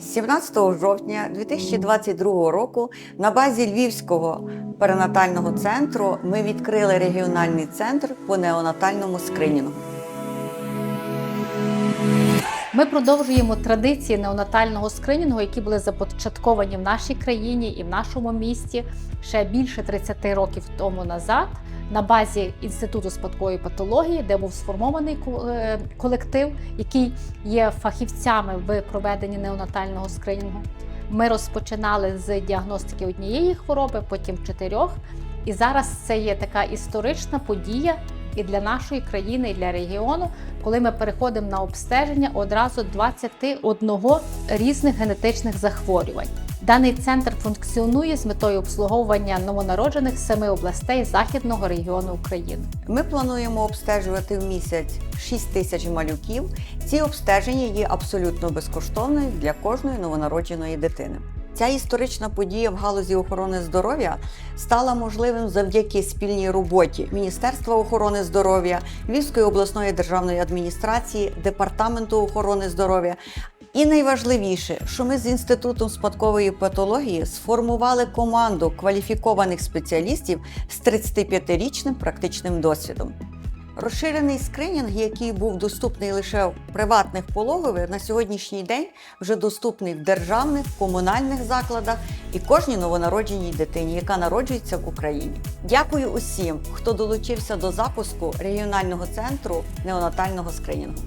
17 жовтня 2022 року на базі Львівського перинатального центру ми відкрили регіональний центр по неонатальному скринінгу. Ми продовжуємо традиції неонатального скринінгу, які були започатковані в нашій країні і в нашому місті ще більше 30 років тому назад. На базі інституту спадкової патології, де був сформований е, колектив, який є фахівцями в проведенні неонатального скринінгу. Ми розпочинали з діагностики однієї хвороби, потім чотирьох. І зараз це є така історична подія і для нашої країни, і для регіону, коли ми переходимо на обстеження одразу 21 різних генетичних захворювань. Даний центр функціонує з метою обслуговування новонароджених семи областей західного регіону України. Ми плануємо обстежувати в місяць 6 тисяч малюків. Ці обстеження є абсолютно безкоштовною для кожної новонародженої дитини. Ця історична подія в галузі охорони здоров'я стала можливим завдяки спільній роботі Міністерства охорони здоров'я, Львівської обласної державної адміністрації, департаменту охорони здоров'я. І найважливіше, що ми з інститутом спадкової патології сформували команду кваліфікованих спеціалістів з 35-річним практичним досвідом. Розширений скринінг, який був доступний лише в приватних пологових, на сьогоднішній день вже доступний в державних, комунальних закладах і кожній новонародженій дитині, яка народжується в Україні. Дякую усім, хто долучився до запуску регіонального центру неонатального скринінгу.